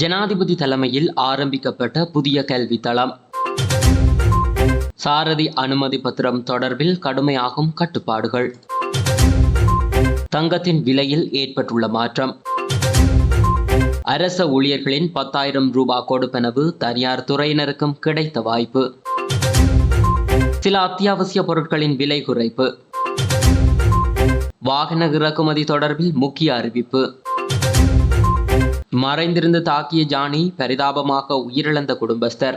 ஜனாதிபதி தலைமையில் ஆரம்பிக்கப்பட்ட புதிய கல்வி தளம் சாரதி அனுமதி பத்திரம் தொடர்பில் கடுமையாகும் கட்டுப்பாடுகள். தங்கத்தின் விலையில் ஏற்பட்டுள்ள மாற்றம். அரச ஊழியர்களின் பத்தாயிரம் ரூபாய் கொடுப்பனவு தனியார் துறையினருக்கும் கிடைத்த வாய்ப்பு. சில அத்தியாவசிய பொருட்களின் விலை குறைப்பு. வாகன இறக்குமதி தொடர்பில் முக்கிய அறிவிப்பு. மறைந்திருந்து தாக்கிய ஜானி பரிதாபமாக உயிரிழந்த குடும்பஸ்தர்.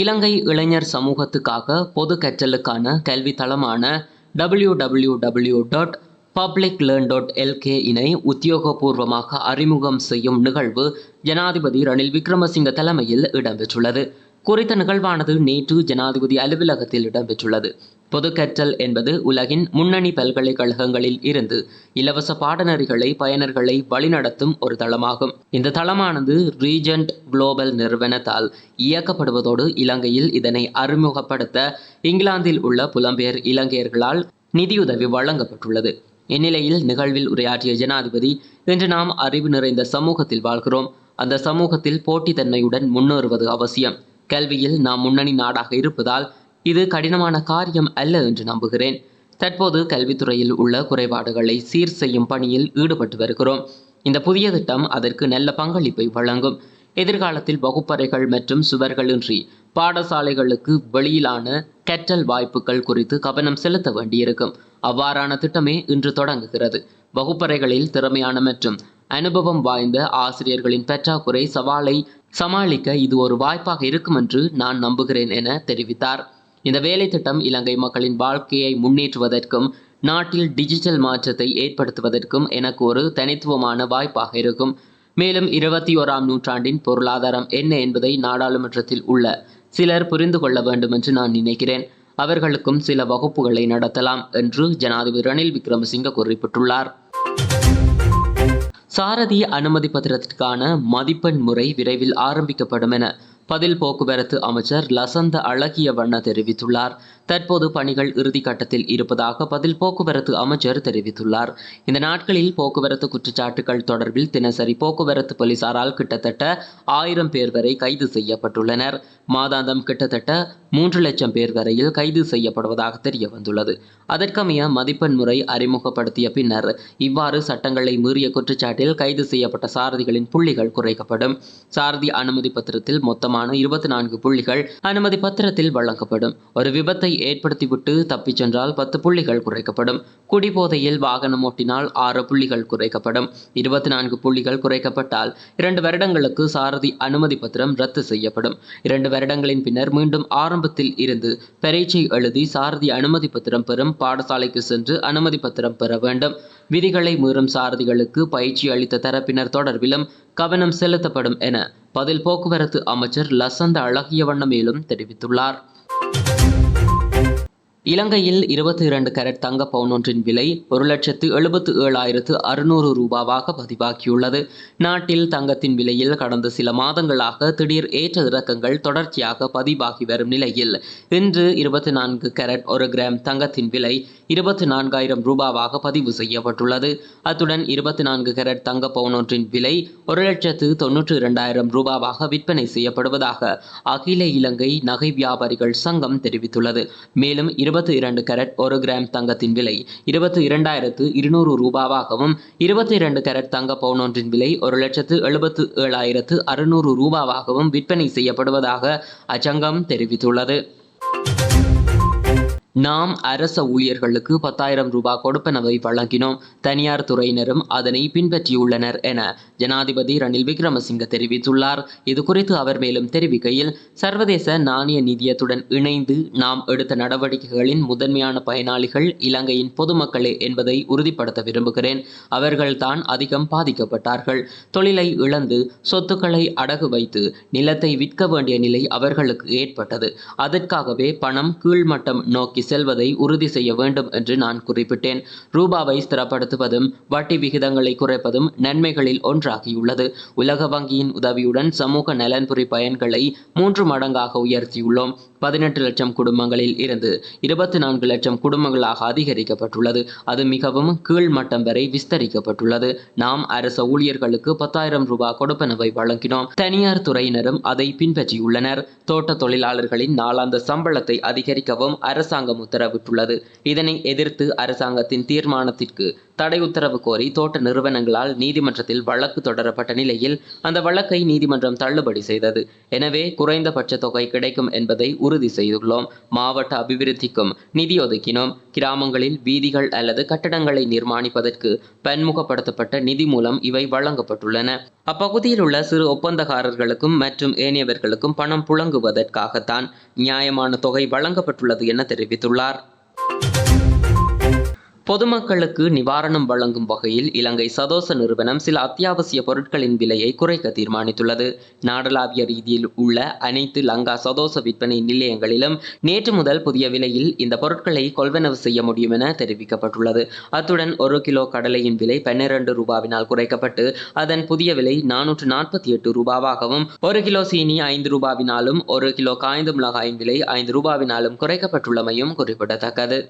இலங்கை இளைஞர் சமூகத்துக்காக பொது கற்றலுக்கான கல்வி தளமான W W W dot public learn dot LK இனை உத்தியோகபூர்வமாக அறிமுகம் செய்யும் நிகழ்வு ஜனாதிபதி ரணில் விக்ரமசிங்க தலைமையில் இடம்பெற்றுள்ளது. குறித்த நிகழ்வானது நேற்று ஜனாதிபதி அலுவலகத்தில் இடம்பெற்றுள்ளது. பொது கற்றல் என்பது உலகின் முன்னணி பல்கலைக்கழகங்களில் இருந்து இலவச பாடநெறிகளை பயனர்களை வழிநடத்தும் ஒரு தளமாகும். இந்த தளமானது ரீஜென்ட் குளோபல் நிறுவனத்தால் இயக்கப்படுவதோடு இலங்கையில் இதனை அறிமுகப்படுத்த இங்கிலாந்தில் உள்ள புலம்பெயர் இலங்கையர்களால் நிதியுதவி வழங்கப்பட்டுள்ளது. இந்நிலையில் நிகழ்வில் உரையாற்றிய ஜனாதிபதி இன்று நாம் அறிவு நிறைந்த சமூகத்தில் வாழ்கிறோம். அந்த சமூகத்தில் போட்டித்தன்மையுடன் முன்னேறுவது அவசியம். கல்வியில் நாம் முன்னணி நாடாக இருப்பதால் இது கடினமான காரியம் அல்ல என்று நம்புகிறேன். தற்போது கல்வித்துறையில் உள்ள குறைபாடுகளை சீர் செய்யும் பணியில் ஈடுபட்டு வருகிறோம். இந்த புதிய திட்டம் அதற்கு நல்ல பங்களிப்பை வழங்கும். எதிர்காலத்தில் வகுப்பறைகள் மற்றும் சுவர்களின்றி பாடசாலைகளுக்கு வெளியிலான கற்றல் வாய்ப்புகள் குறித்து கவனம் செலுத்த வேண்டியிருக்கும். அவ்வாறான திட்டமே இன்று தொடங்குகிறது. வகுப்பறைகளில் திறமையான மற்றும் அனுபவம் வாய்ந்த ஆசிரியர்களின் பற்றாக்குறை சவாலை சமாளிக்க இது ஒரு வாய்ப்பாக இருக்கும் என்று நான் நம்புகிறேன் என தெரிவித்தார். இந்த வேலை திட்டம் இலங்கை மக்களின் வாழ்க்கையை முன்னேற்றுவதற்கும் நாட்டில் டிஜிட்டல் மாற்றத்தை ஏற்படுத்துவதற்கும் எனக்கு ஒரு தனித்துவமான வாய்ப்பாக இருக்கும். மேலும் இருபத்தி ஓராம் நூற்றாண்டின் பொருளாதாரம் என்ன என்பதை நாடாளுமன்றத்தில் உள்ள சிலர் புரிந்து கொள்ள வேண்டும் என்று நான் நினைக்கிறேன். அவர்களுக்கும் சில வகுப்புகளை நடத்தலாம் என்று ஜனாதிபதி ரணில் விக்ரமசிங்க குறிப்பிட்டுள்ளார். சாரதி அனுமதி பத்திரத்திற்கான மதிப்பெண் முறை விரைவில் ஆரம்பிக்கப்படும் என பதில் போக்குவரத்து அமைச்சர் லசந்த அழகிய வண்ண தெரிவித்துள்ளார். தற்போது பணிகள் இறுதிக்கட்டத்தில் இருப்பதாக பதில் போக்குவரத்து அமைச்சர் தெரிவித்துள்ளார். இந்த நாட்களில் போக்குவரத்து குற்றச்சாட்டுகள் தொடர்பில் தினசரி போக்குவரத்து போலீசாரால் கிட்டத்தட்ட ஆயிரம் பேர் வரை கைது செய்யப்பட்டுள்ளனர். மாதாந்தம் கிட்டத்தட்ட மூன்று லட்சம் பேர் வரையில் கைது செய்யப்படுவதாக தெரிய வந்துள்ளது அதற்கமைய மதிப்பெண் முறை அறிமுகப்படுத்திய பின்னர் இவ்வாறு சட்டங்களை மீறிய குற்றச்சாட்டில் கைது செய்யப்பட்ட சாரதிகளின் புள்ளிகள் குறைக்கப்படும். சாரதி அனுமதி பத்திரத்தில் மொத்தமான இருபத்தி நான்கு புள்ளிகள் அனுமதி பத்திரத்தில் வழங்கப்படும். ஒரு விபத்தை ஏற்படுத்திவிட்டு தப்பிச் சென்றால் பத்து புள்ளிகள் குறைக்கப்படும். குடிபோதையில் வாகனம் ஓட்டினால் ஆறு புள்ளிகள் குறைக்கப்படும். இருபத்தி நான்கு புள்ளிகள் குறைக்கப்பட்டால் இரண்டு வருடங்களுக்கு சாரதி அனுமதி பத்திரம் ரத்து செய்யப்படும். இரண்டு வருடங்களின் பின்னர் மீண்டும் ஆரம்பத்தில் இருந்து பரீட்சை எழுதி சாரதி அனுமதி பத்திரம் பெறும் பாடசாலைக்கு சென்று அனுமதி பத்திரம் பெற வேண்டும். விதிகளை மீறும் சாரதிகளுக்கு பயிற்சி அளித்த தரப்பினர் தொடர்பிலும் கவனம் செலுத்தப்படும் என பதில் போக்குவரத்து அமைச்சர் லசந்த அழகியவண்ண மேலும் தெரிவித்துள்ளார். இலங்கையில் இருபத்தி இரண்டு கேரட் தங்க பவுன் ஒன்றின் விலை ஒரு லட்சத்து எழுபத்து ஏழாயிரத்து அறுநூறு ரூபாவாக பதிவாகியுள்ளது. நாட்டில் தங்கத்தின் விலையில் கடந்த சில மாதங்களாக திடீர் ஏற்ற இறக்கங்கள் தொடர்ச்சியாக பதிவாகி வரும் நிலையில் இன்று இருபத்தி நான்கு கேரட் ஒரு கிராம் தங்கத்தின் விலை இருபத்தி நான்காயிரம் ரூபாவாக பதிவு செய்யப்பட்டுள்ளது. அத்துடன் இருபத்தி நான்கு கேரட் தங்க பவுன் ஒன்றின் விலை ஒரு லட்சத்து தொன்னூற்று இரண்டாயிரம் ரூபாவாக விற்பனை செய்யப்படுவதாக அகில இலங்கை நகை வியாபாரிகள் சங்கம் தெரிவித்துள்ளது. மேலும் இருபத்தி இரண்டு கேரட் ஒரு கிராம் தங்கத்தின் விலை இருபத்தி இரண்டாயிரத்து இருநூறு ரூபாவாகவும் இருபத்தி இரண்டு கேரட் தங்க பவுன் ஒன்றின் விலை ஒரு லட்சத்து எழுபத்து ஏழாயிரத்து அறுநூறு ரூபாவாகவும் விற்பனை செய்யப்படுவதாக அச்சங்கம் தெரிவித்துள்ளது. நாம் அரச ஊழியர்களுக்கு பத்தாயிரம் ரூபாய் கொடுப்பனவை வழங்கினோம். தனியார் துறையினரும் அதனை பின்பற்றியுள்ளனர் என ஜனாதிபதி ரணில் விக்ரமசிங்க தெரிவித்துள்ளார். இது குறித்து அவர் மேலும் தெரிவிக்கையில் சர்வதேச நாணய நிதியத்துடன் இணைந்து நாம் எடுத்த நடவடிக்கைகளின் முதன்மையான பயனாளிகள் இலங்கையின் பொதுமக்களே என்பதை உறுதிப்படுத்த விரும்புகிறேன். அவர்கள்தான் அதிகம் பாதிக்கப்பட்டார்கள். தொழிலை இழந்து சொத்துக்களை அடகு வைத்து நிலத்தை விற்க வேண்டிய நிலை அவர்களுக்கு ஏற்பட்டது. அதற்காகவே பணம் கீழ்மட்டம் நோக்கி செல்வதை உறுதி செய்ய வேண்டும் என்று நான் குறிப்பிட்டேன். ரூபாவை ஸ்திரப்படுத்துவதும் வட்டி விகிதங்களை குறைப்பதும் நன்மைகளில் ஒன்றாகியுள்ளது. உலக வங்கியின் உதவியுடன் சமூக நலன்புரி பயன்களை மூன்று மடங்காக உயர்த்தியுள்ளோம். பதினெட்டு லட்சம் குடும்பங்களில் இருந்து இருபத்தி நான்கு லட்சம் குடும்பங்களாக அதிகரிக்கப்பட்டுள்ளது. அது மிகவும் கீழ்மட்டம் வரை விஸ்தரிக்கப்பட்டுள்ளது. நாம் அரச ஊழியர்களுக்கு பத்தாயிரம் ரூபாய் கொடுப்பனவை வழங்கினோம். தனியார் துறையினரும் அதை பின்பற்றியுள்ளனர். தோட்ட தொழிலாளர்களின் நாளாந்த சம்பளத்தை அதிகரிக்கவும் அரசாங்கம் உத்தரவிட்டுள்ளது. இதனை எதிர்த்து அரசாங்கத்தின் தீர்மானத்திற்கு தடை உத்தரவு கோரி தோட்ட நிறுவனங்களால் நீதிமன்றத்தில் வழக்கு தொடரப்பட்ட நிலையில் அந்த வழக்கை நீதிமன்றம் தள்ளுபடி செய்தது. எனவே குறைந்தபட்ச தொகை கிடைக்கும் என்பதை உறுதி செய்துள்ளோம். மாவட்ட அபிவிருத்திக்கும் நிதி ஒதுக்கினோம். கிராமங்களில் வீதிகள் அல்லது கட்டடங்களை நிர்மாணிப்பதற்கு பன்முகப்படுத்தப்பட்ட நிதி மூலம் இவை வழங்கப்பட்டுள்ளன. அப்பகுதியில் உள்ள சிறு ஒப்பந்தக்காரர்களுக்கும் மற்றும் ஏனையவர்களுக்கும் பணம் புழங்குவதற்காகத்தான் நியாயமான தொகை வழங்கப்பட்டுள்ளது என தெரிவித்துள்ளார். பொதுமக்களுக்கு நிவாரணம் வழங்கும் வகையில் இலங்கை சதோச நிறுவனம் சில அத்தியாவசிய பொருட்களின் விலையை குறைக்க தீர்மானித்துள்ளது. நாடளாவிய ரீதியில் உள்ள அனைத்து லங்கா சதோச விற்பனை நிலையங்களிலும் நேற்று முதல் புதிய விலையில் இந்த பொருட்களை கொள்வனவு செய்ய முடியும் என தெரிவிக்கப்பட்டுள்ளது. அத்துடன் ஒரு கிலோ கடலையின் விலை பன்னிரண்டு ரூபாவினால் குறைக்கப்பட்டு அதன் புதிய விலை நானூற்று நாற்பத்தி எட்டு ரூபாவாகவும் ஒரு கிலோ சீனி ஐந்து ரூபாவினாலும் ஒரு கிலோ காய்ந்த மிளகாயின் விலை ஐந்து ரூபாவினாலும் குறைக்கப்பட்டுள்ளமையும் குறிப்பிடத்தக்கது.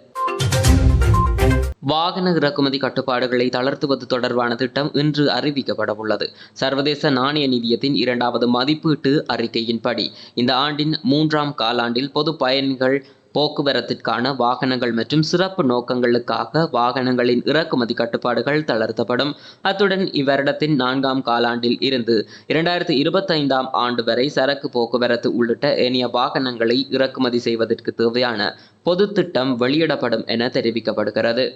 வாகன இறக்குமதி கட்டுப்பாடுகளை தளர்த்துவது தொடர்பான திட்டம் இன்று அறிவிக்கப்பட உள்ளது சர்வதேச நாணய நிதியத்தின் இரண்டாவது மதிப்பீட்டு அறிக்கையின்படி இந்த ஆண்டின் மூன்றாம் காலாண்டில் பொது பயணிகள் போக்குவரத்திற்கான வாகனங்கள் மற்றும் சிறப்பு நோக்கங்களுக்காக வாகனங்களின் இறக்குமதி கட்டுப்பாடுகள் தளர்த்தப்படும். அத்துடன் இவ்வருடத்தின் நான்காம் காலாண்டில் இருந்து இரண்டாயிரத்தி இருபத்தைந்தாம் ஆண்டு வரை சரக்கு போக்குவரத்து உள்ளிட்ட ஏனைய வாகனங்களை இறக்குமதி செய்வதற்கு தேவையான பொது திட்டம் வெளியிடப்படும் என தெரிவிக்கப்படுகிறது.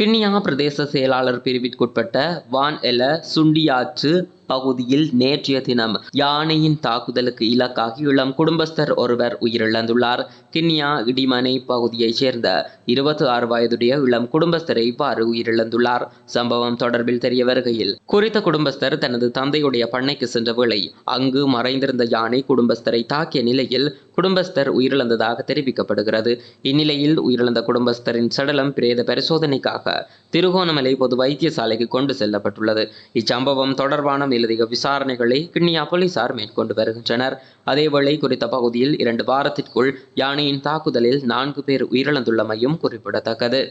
கிண்ணியா பிரதேச செயலாளர் பிரிவிற்குட்பட்ட வான் எல சுண்டியாற்று பகுதியில் நேற்றைய தினம் யானையின் தாக்குதலுக்கு இலக்காகி இளம் குடும்பஸ்தர் ஒருவர் உயிரிழந்துள்ளார். கிண்ணியா இடிமனை பகுதியைச் சேர்ந்த இருபத்தி ஆறு வயதுடைய இளம் குடும்பஸ்தரை இவ்வாறு உயிரிழந்துள்ளார். சம்பவம் தொடர்பில் தெரிய வருகையில் குறித்த குடும்பஸ்தர் தனது தந்தையுடைய பண்ணைக்கு சென்ற வேளை அங்கு மறைந்திருந்த யானை குடும்பஸ்தரை தாக்கிய நிலையில் குடும்பஸ்தர் உயிரிழந்ததாக தெரிவிக்கப்படுகிறது. இந்நிலையில் உயிரிழந்த குடும்பஸ்தரின் சடலம் பிரேத பரிசோதனைக்காக திருகோணமலை பொது வைத்தியசாலைக்கு கொண்டு செல்லப்பட்டுள்ளது. இச்சம்பவம் தொடர்பான மேலதிக விசாரணைகளை கிண்ணியா போலீசார் மேற்கொண்டு வருகின்றனர். அதேவேளை குறித்த பகுதியில் இரண்டு வாரத்திற்குள் யானையின் தாக்குதலில் நான்கு பேர் உயிரிழந்துள்ளமையும் குறிப்பிடத்தக்கது.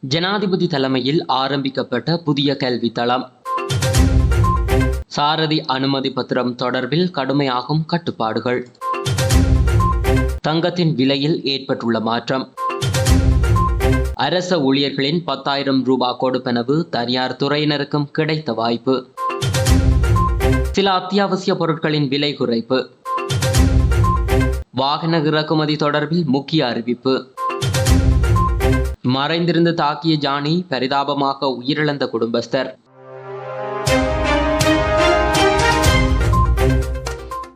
ஜனாதிபதி தலைமையில் ஆரம்பிக்கப்பட்ட புதிய கல்வி தளம் சாரதி அனுமதி பத்திரம் தொடர்பில் கடுமையாகும் கட்டுப்பாடுகள். தங்கத்தின் விலையில் ஏற்பட்டுள்ள மாற்றம். அரச ஊழியர்களின் பத்தாயிரம் ரூபாய் கொடுப்பனவு தனியார் துறையினருக்கும் கிடைத்த வாய்ப்பு. சில அத்தியாவசிய பொருட்களின் விலை குறைப்பு. வாகன இறக்குமதி தொடர்பில் முக்கிய அறிவிப்பு. மறைந்திருந்து தாக்கிய ஜானி பரிதாபமாக உயிரிழந்த குடும்பஸ்தர்.